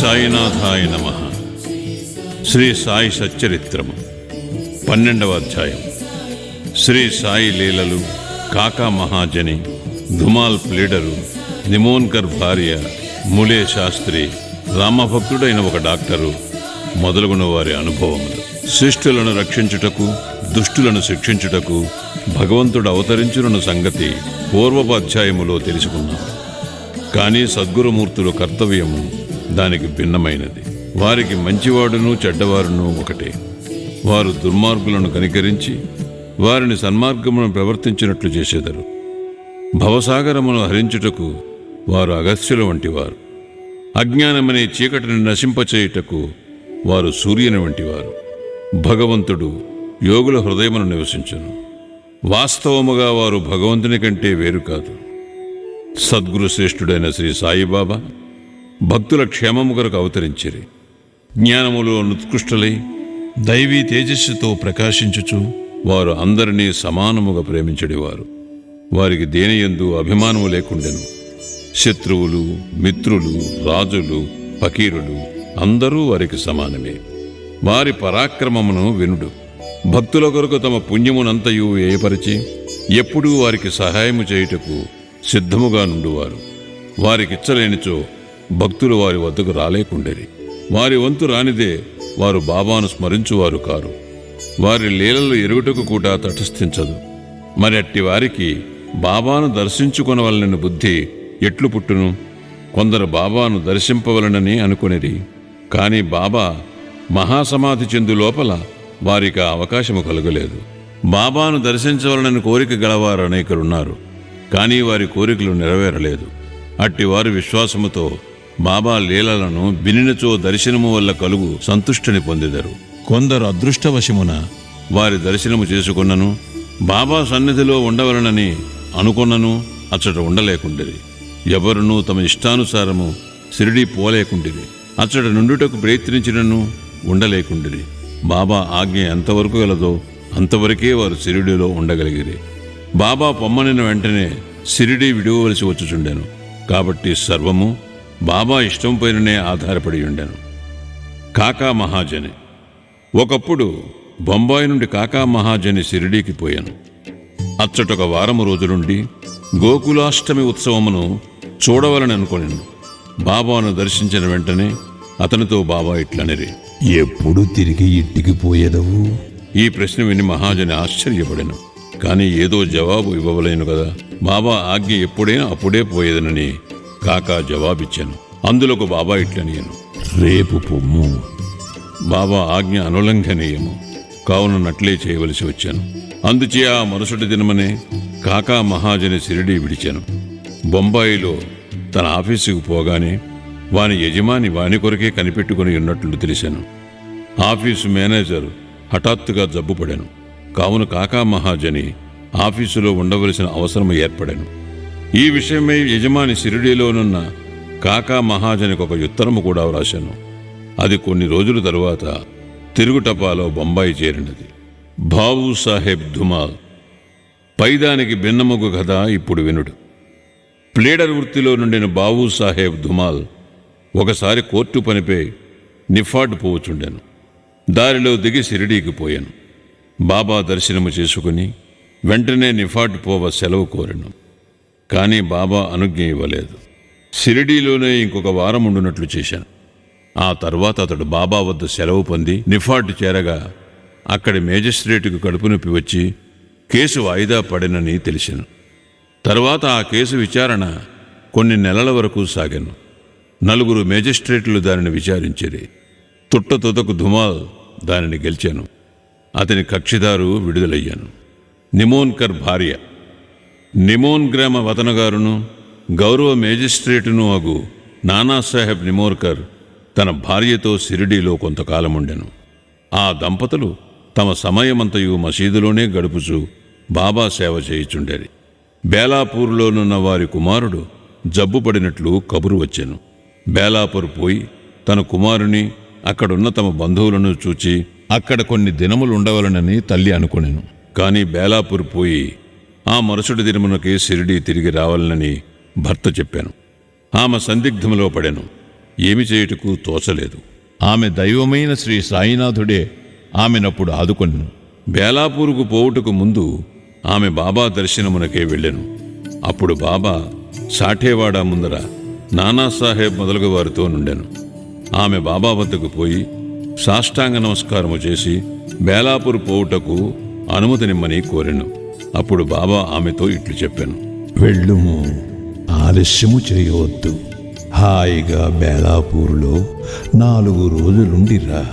సాయినాథాయ నమ. శ్రీ సాయి సచ్చరిత్రము పన్నెండవ అధ్యాయం. శ్రీ సాయి లీలలు కాకా మహాజని ధుమాల్ ప్లీడరు నిమోన్కర్ భార్య ములే శాస్త్రి రామభక్తుడైన ఒక డాక్టరు మొదలుగున వారి అనుభవములు. శిష్టులను రక్షించుటకు దుష్టులను శిక్షించుటకు భగవంతుడు అవతరించున్న సంగతి పూర్వపు అధ్యాయములో తెలుసుకున్నాం. కానీ సద్గురుమూర్తుల కర్తవ్యము దానికి భిన్నమైనది. వారికి మంచివాడును చెడ్డవారును ఒకటే. వారు దుర్మార్గులను కనికరించి వారిని సన్మార్గమును ప్రవర్తించినట్లు చేసేదరు. భవసాగరమును హరించుటకు వారు అగస్త్యుల వంటివారు. అజ్ఞానమనే చీకటిని నశింపచేయుటకు వారు సూర్యుని వంటివారు. భగవంతుడు యోగుల హృదయమును నివసించను. వాస్తవముగా వారు భగవంతుని కంటే వేరు కాదు. సద్గురు శ్రేష్ఠుడైన శ్రీ సాయిబాబా భక్తుల క్షేమము కొరకు అవతరించిరి. జ్ఞానములో ఉత్కృష్టలై దైవీ తేజస్సుతో ప్రకాశించుచు వారు అందరినీ సమానముగా ప్రేమించడివారు. వారికి దేనియందు అభిమానము లేకుండెను. శత్రువులు మిత్రులు రాజులు ఫకీరులు అందరూ వారికి సమానమే. వారి పరాక్రమమును వినుడు. భక్తుల కొరకు తమ పుణ్యమునంతయు ఏయపరిచి ఎప్పుడూ వారికి సహాయము చేయుటకు సిద్ధముగా నుండువారు. వారికిచ్చలేనిచో భక్తులు వారి వద్దకు రాలేకుండేరి వారి వంతు రానిదే వారు బాబాను స్మరించువారు కారు. వారి లీలలు ఎరుగుటకు కూడా తటస్థించదు. మరి అట్టి వారికి బాబాను దర్శించుకొనవలనని బుద్ధి ఎట్లు పుట్టును? కొందరు బాబాను దర్శింపవలనని అనుకొనిరి. కాని బాబా మహాసమాధి చెందు లోపల వారికి అవకాశము కలుగలేదు. బాబాను దర్శించవలనని కోరిక గలవారు అనేకరున్నారు కానీ వారి కోరికలు నెరవేరలేదు. అట్టి వారి విశ్వాసముతో బాబా లీలలను వినినచో దర్శనము వల్ల కలుగు సంతుష్టిని పొందెదరు. కొందరు అదృష్టవశమున వారి దర్శనము చేసుకున్నను బాబా సన్నిధిలో ఉండవలనని అనుకున్నను అచ్చట ఉండలేకుండిరి. ఎవరునూ తమ ఇష్టానుసారము సిరిడి పోలేకుండిరి. అచ్చట నుండుటకు ప్రయత్నించినను ఉండలేకుండిరి. బాబా ఆజ్ఞ ఎంతవరకు గలదో అంతవరకే వారు సిరిడిలో ఉండగలిగిరి. బాబా పొమ్మనిన వెంటనే సిరిడి విడువవలసి వచ్చుచుండెను. కాబట్టి సర్వము బాబా ఇష్టం పైననే ఆధారపడి ఉండెను. కాకా మహాజని. ఒకప్పుడు బొంబాయి నుండి కాకా మహాజని సిరిడీకి పోయాను. అచ్చటొక వారము రోజులుండి గోకులాష్టమి ఉత్సవమును చూడవలని అనుకొనిను. బాబాను దర్శించిన వెంటనే అతనితో బాబా ఇట్లనిరి. ఎప్పుడు తిరిగి ఇంటికి పోయేదవు? ఈ ప్రశ్న విని మహాజని ఆశ్చర్యపడెను. కానీ ఏదో జవాబు ఇవ్వవలేను కదా బాబా ఆజ్ఞ ఎప్పుడైనా అప్పుడే పోయేదనని కాకా జవాబిచ్చాను. అందులోకి బాబా ఇట్లనియను రేపు పొమ్ము. బాబా ఆజ్ఞ అనులంఘనీయము. కావున నట్లే చేయవలసి వచ్చాను. అందుచే ఆ మరుసటి దినమనే కాకా మహాజని సిరిడి విడిచాను. బొంబాయిలో తన ఆఫీసుకు పోగానే వాని యజమాని వాని కొరకే కనిపెట్టుకుని ఉన్నట్లు తెలిసాను. ఆఫీసు మేనేజర్ హఠాత్తుగా జబ్బుపడాను. కావున కాకా మహాజని ఆఫీసులో ఉండవలసిన అవసరం ఏర్పడాను. ఈ విషయమై యజమాని షిరిడీలోనున్న కాకా మహాజనికి ఒక ఉత్తరము కూడా వ్రాశాను. అది కొన్ని రోజుల తరువాత తిరుగుటపాలో బొంబాయి చేరినది. బాబు సాహెబ్ ధుమాల్ పైదానికి భిన్నముగు కథ ఇప్పుడు వినుడు. ప్లేడర్ వృత్తిలో నుండిన బాబు సాహెబ్ ధుమాల్ ఒకసారి కోర్టు పనిపై నిఫాడ్ పోవచుండాను. దారిలో దిగి సిరిడీకి పోయాను. బాబా దర్శనము చేసుకుని వెంటనే నిఫాడ్ పోవ సెలవు కోరాను. కానీ బాబా అనుజ్ఞ ఇవ్వలేదు. సిరిడీలోనే ఇంకొక వారం ఉండునట్లు చేశాను. ఆ తర్వాత అతడు బాబా వద్ద సెలవు పొంది నిఫాట్ చేరగా అక్కడి మేజిస్ట్రేటుకు కడుపు నొప్పి వచ్చి కేసు వాయిదా పడినని తెలిసాను. తర్వాత ఆ కేసు విచారణ కొన్ని నెలల వరకు సాగాను. నలుగురు మేజిస్ట్రేట్లు దానిని విచారించిరి. తుట్ట తుతకు ధుమాల్ దానిని గెలిచాను. అతని కక్షిదారు విడుదలయ్యాను. నిమోన్కర్ భార్య. నిమోన్ గ్రామ వతనగారును గౌరవ మేజిస్ట్రేటును అగు నానాసాహెబ్ నిమోర్కర్ తన భార్యతో సిరిడీలో కొంతకాలముండెను. ఆ దంపతులు తమ సమయమంతయు మసీదులోనే గడుపుచు బాబా సేవ చేయుచుండేది బేలాపూర్లోనున్న వారి కుమారుడు జబ్బుపడినట్లు కబురు వచ్చెను. బేలాపూర్ పోయి తన కుమారుని అక్కడున్న తమ బంధువులను చూచి అక్కడ కొన్ని దినములుండవలనని తల్లి అనుకొనెను. కానీ బేలాపూర్ పోయి ఆ మరుసటి దినమునకే షిరిడీ తిరిగి రావాలనని భర్త చెప్పాను. ఆమె సందిగ్ధములో పడాను. ఏమి చేయుటకు తోచలేదు. ఆమె దైవమైన శ్రీ సాయినాథుడే ఆమెనప్పుడు ఆదుకొను బేలాపూరుకు పోవుటకు ముందు ఆమె బాబా దర్శనమునకే వెళ్ళాను. అప్పుడు బాబా సాఠేవాడ ముందర నానాసాహెబ్ మొదలగు వారితో నుండాను. ఆమె బాబా వద్దకు పోయి సాష్టాంగ నమస్కారము చేసి బేలాపూర్ పోవుటకు అనుమతినిమ్మని కోరాను. అప్పుడు బాబా ఆమెతో ఇట్లు చెప్పాను. వెళ్ళుము ఆలస్యము చేయవద్దు. హాయిగా బేలాపూర్లో నాలుగు రోజులుండిరా.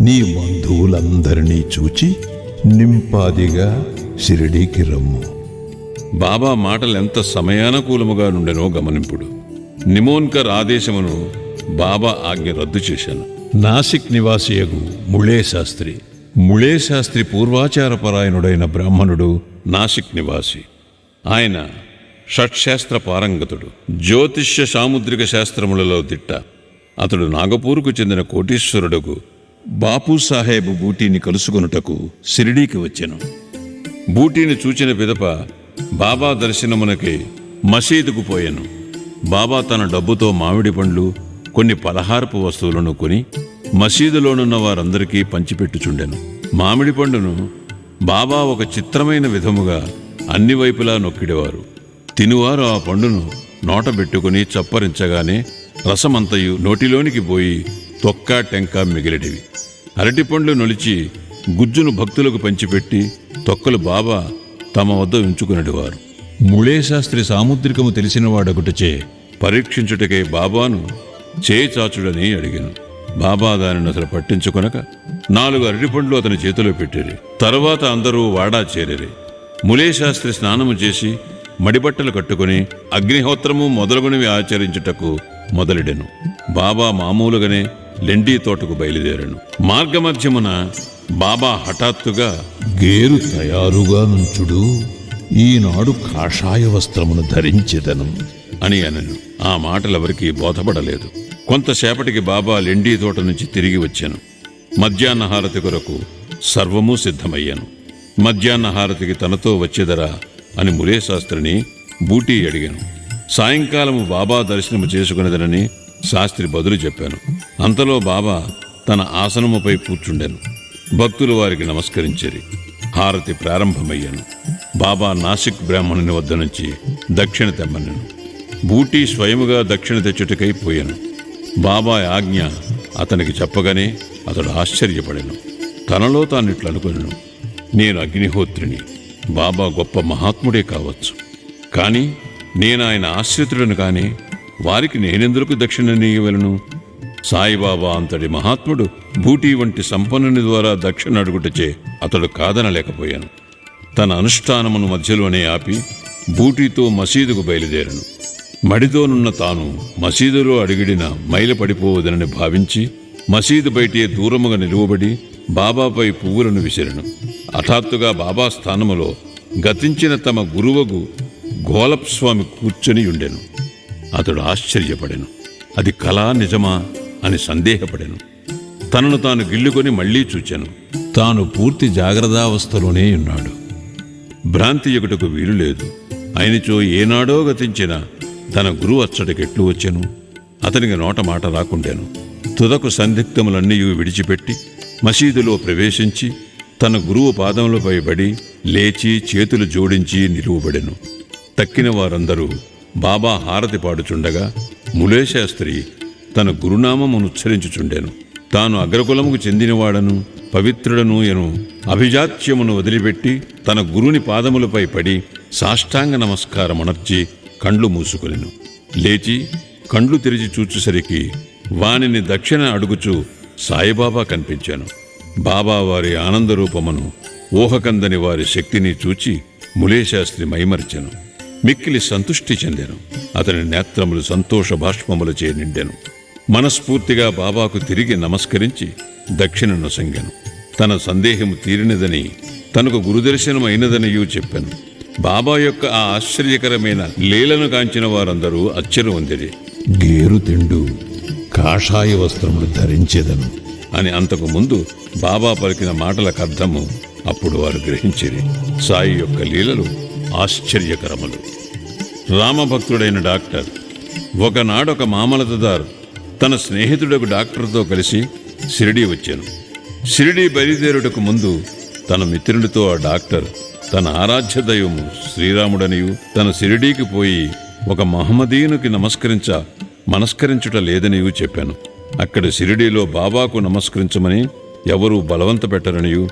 నీ బంధువులందరినీ చూచి నింపాదిగా షిరిడీకి రమ్ము. బాబా మాటలు ఎంత సమయానుకూలముగా నుండెనో గమనింపుడు. నిమోన్కర్ ఆదేశమును బాబా ఆజ్ఞ రద్దు చేశాను. నాసిక్ నివాసియగు ముళే శాస్త్రి ముళే శాస్త్రి పూర్వాచారపరాయణుడైన బ్రాహ్మణుడు నాసిక్ నివాసి. ఆయన షట్శాస్త్ర పారంగతుడు. జ్యోతిష్య సాముద్రిక శాస్త్రములలో దిట్ట. అతడు నాగపూర్కు చెందిన కోటీశ్వరుడుకు బాపూసాహెబ్ బూటీని కలుసుకొనుటకు షిరిడీకి వచ్చెను. బూటీని చూచిన పిదప బాబా దర్శనమునకి మసీదుకు పోయాను. బాబా తన డబ్బుతో మామిడి పండ్లు కొన్ని పలహారపు వస్తువులను కొని మసీదులోనున్న వారందరికీ పంచిపెట్టుచుండెను. మామిడి పండును బాబా ఒక చిత్రమైన విధముగా అన్ని వైపులా నొక్కిడేవారు. తినువారు ఆ పండును నోట పెట్టుకుని చప్పరించగానే రసమంతయు నోటిలోనికి పోయి తొక్క టెంక మిగిలిడివి. అరటి పండ్లు నొలిచి గుజ్జును భక్తులకు పంచిపెట్టి తొక్కలు బాబా తమ వద్ద ఉంచుకునేవారు ముళే శాస్త్రి సాముద్రికము తెలిసినవాడొకటిచే పరీక్షించుటకై బాబాను చేచాచుడని అడిగాను. బాబా దానిని అసలు పట్టించుకొనక నాలుగు అరటిపండ్లు అతని చేతిలో పెట్టిరి తరువాత అందరూ వాడా చేరిరి ములే శాస్త్రి స్నానము చేసి మడిబట్టలు కట్టుకుని అగ్నిహోత్రము మొదలగునవి ఆచరించుటకు మొదలెడెను. బాబా మామూలుగానే లెండీ తోటకు బయలుదేరాను. మార్గమధ్యమున బాబా హఠాత్తుగా గేరు తయారుగా నుంచుడు ఈనాడు కాషాయ వస్త్రమును ధరించెదను. అని అనను. ఆ మాటలెవరికీ బోధపడలేదు. కొంతసేపటికి బాబా లెండీ తోట నుంచి తిరిగి వచ్చాను. మధ్యాహ్న హారతి కొరకు సర్వము సిద్ధమయ్యాను. మధ్యాహ్న హారతికి తనతో వచ్చేదరా అని మురేశాస్త్రిని బూటీ అడిగాను. సాయంకాలము బాబా దర్శనము చేసుకునేదనని శాస్త్రి బదులు చెప్పాను. అంతలో బాబా తన ఆసనముపై కూర్చుండాను. భక్తులు వారికి నమస్కరించారు. హారతి ప్రారంభమయ్యాను. బాబా నాసిక్ బ్రాహ్మణుని వద్ద నుంచి దక్షిణ తెమ్మనను బూటీ స్వయముగా దక్షిణ తెచ్చుటకై పోయాను. బాబా ఆజ్ఞ అతనికి చెప్పగానే అతడు ఆశ్చర్యపడాను. తనలో తాను అనుకున్నాను నేను అగ్నిహోత్రిని బాబా గొప్ప మహాత్ముడే కావచ్చు. కానీ నేను ఆయన ఆశ్రితుడను కానీ వారికి నేనెందుకు దక్షిణ నీయవలను? సాయిబాబా అంతటి మహాత్ముడు బూటీ వంటి సంపన్నుని ద్వారా దక్షిణ అడుగుటచే అతడు కాదనలేకపోయాను. తన అనుష్ఠానమును మధ్యలోనే ఆపి బూటీతో మసీదుకు బయలుదేరను. మడితోనున్న తాను మసీదులో అడిగిడిన మైల పడిపోవదనని భావించి మసీదు బయటే దూరముగా నిలువబడి బాబాపై పువ్వులను విసిరను. హఠాత్తుగా బాబా స్థానములో గతించిన తమ గురువగు గోలప్ స్వామి కూర్చొని ఉండెను. అతడు ఆశ్చర్యపడెను. అది కళా నిజమా అని సందేహపడెను. తనను తాను గిల్లుకొని మళ్ళీ చూచాను. తాను పూర్తి జాగ్రత్తావస్థలోనే ఉన్నాడు. భ్రాంతి ఎగుటకు వీలు లేదు ఆయనచో ఏనాడో గతించిన తన గురువు అచ్చటికెట్లు వచ్చాను అతనికి నోట మాట రాకుండాను. తుదకు సందిగ్ధములన్నీ విడిచిపెట్టి మసీదులో ప్రవేశించి తన గురువు పాదములపై పడి లేచి చేతులు జోడించి నిలువబడెను. తక్కిన వారందరూ బాబా హారతి పాడుచుండగా ములేశాస్త్రి తన గురునామమును ఉచ్చరించుచుండెను. తాను అగ్రకులముకు చెందినవాడను పవిత్రుడను ఎను అభిజాత్యమును వదిలిపెట్టి తన గురుని పాదములపై పడి సాష్టాంగ నమస్కారమునర్చి కండ్లు మూసుకొనెను. లేచి కండ్లు తెరిచి చూచేసరికి వానిని దక్షిణ అడుగుచూ సాయిబాబా కనిపించాను. బాబా వారి ఆనందరూపమును ఊహకందని వారి శక్తిని చూచి ములేశాస్త్రి మైమరిచెను. మిక్కిలి సంతుష్టి చెందాను. అతని నేత్రములు సంతోష బాష్పములచే నిండెను. మనస్ఫూర్తిగా బాబాకు తిరిగి నమస్కరించి దక్షిణ సంగాను తన సందేహము తీరినదని తనకు గురుదర్శనం చెప్పాను. బాబా యొక్క ఆ ఆశ్చర్యకరమైన లీలను కాంచిన వారందరూ అచ్చరు వందిరి. గేరు తిండు కాషాయ వస్త్రములు ధరించెదను. అని అంతకు ముందు బాబా పలికిన మాటలకు అర్థము అప్పుడు వారు గ్రహించిరి. సాయి యొక్క లీలలు ఆశ్చర్యకరములు. రామభక్తుడైన డాక్టర్ ఒకనాడొక మామలతదార్ తన స్నేహితుడకు డాక్టర్తో కలిసి షిరిడీ వచ్చాను. షిరిడీ బయలుదేరుటకు ముందు తన మిత్రుడితో ఆ డాక్టర్ తన ఆరాధ్య దైవము శ్రీరాముడనియు తన షిరిడీకి పోయి ఒక మహమ్మదీనుకి నమస్కరించ మనస్కరించుట లేదనియు చెప్పాను. అక్కడ షిరిడీలో బాబాకు నమస్కరించమని ఎవరూ బలవంత పెట్టరనియు.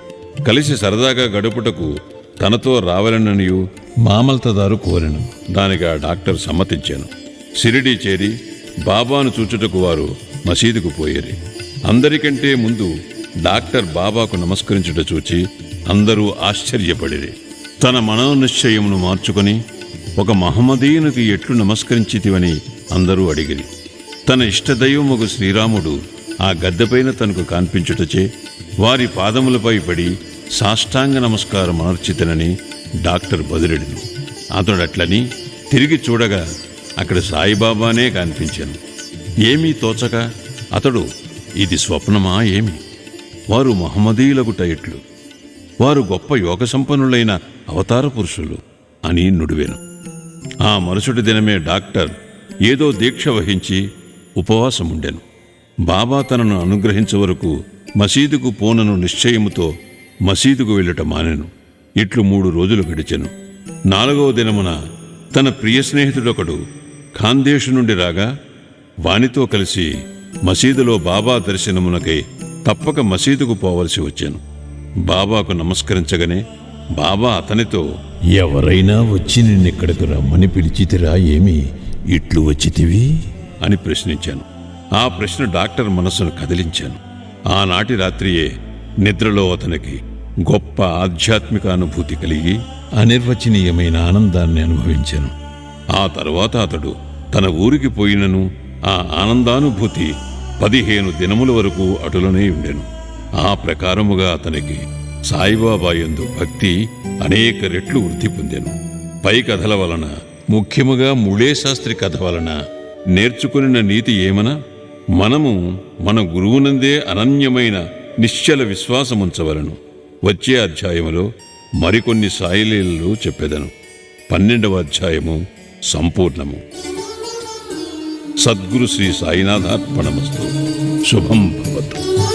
కలిసి సరదాగా గడుపుటకు తనతో రావాలననియు మామల్తదారు కోరాను. దానికి ఆ డాక్టర్ సమ్మతించాను. షిరిడీ చేరి బాబాను చూచుటకు వారు మసీదుకు పోయేది అందరికంటే ముందు డాక్టర్ బాబాకు నమస్కరించుట చూచి అందరూ ఆశ్చర్యపడిరి. తన మనోనిశ్చయమును మార్చుకొని ఒక మహమ్మదీయునికి ఎట్లు నమస్కరించితివని అందరూ అడిగిరి. తన ఇష్టదైవముగు శ్రీరాముడు ఆ గద్దెపైన తనకు కాన్పించుటచే వారి పాదములపై పడి సాష్టాంగ నమస్కారం మార్చితనని డాక్టర్ బదులెడును. అతడట్లని తిరిగి చూడగా అక్కడ సాయిబాబానే కనిపించాను. ఏమీ తోచక అతడు ఇది స్వప్నమా ఏమి? వారు మహమ్మదీయులగుట ఎట్లు? వారు గొప్ప యోగ సంపన్నులైన అవతార పురుషులు అని నుడివెను. ఆ మరుసటి దినమే డాక్టర్ ఏదో దీక్ష వహించి ఉపవాసముండెను. బాబా తనను అనుగ్రహించే వరకు మసీదుకు పోనను నిశ్చయముతో మసీదుకు వెళ్ళట మానెను. ఇట్లు మూడు రోజులు గడిచెను. నాలుగవ దినమున తన ప్రియ స్నేహితుడొకడు ఖాందేశు నుండి రాగా వానితో కలిసి మసీదులో బాబా దర్శనమునకై తప్పక మసీదుకు పోవలసి వచ్చాను. బాబాకు నమస్కరించగానే బాబా అతనితో ఎవరైనా వచ్చి నిన్నెక్కడికి రమ్మని పిలిచితిరా ఏమి? ఇట్లు వచ్చితివి? అని ప్రశ్నించాను. ఆ ప్రశ్న డాక్టర్ మనస్సును కదిలించాను. ఆనాటి రాత్రియే నిద్రలో అతనికి గొప్ప ఆధ్యాత్మిక అనుభూతి కలిగి అనిర్వచనీయమైన ఆనందాన్ని అనుభవించాను. ఆ తర్వాత అతడు తన ఊరికి పోయినను ఆ ఆనందానుభూతి పదిహేను దినముల వరకు అటులనే ఉండెను. ఆ ప్రకారముగా అతనికి సాయిబాబాయందు భక్తి అనేక రెట్లు వృద్ధి పొందాను. పై కథల వలన ముఖ్యముగా ముళేశాస్త్రి కథ వలన నేర్చుకున్న నీతి ఏమన? మనము మన గురువునందే అనన్యమైన నిశ్చల విశ్వాసముంచవలను. వచ్చే అధ్యాయములో మరికొన్ని సాయిలీలలు చెప్పెదను. పన్నెండవ అధ్యాయము సంపూర్ణము. సద్గురు శ్రీ సాయినాథార్పణమస్తు. శుభం భవతు.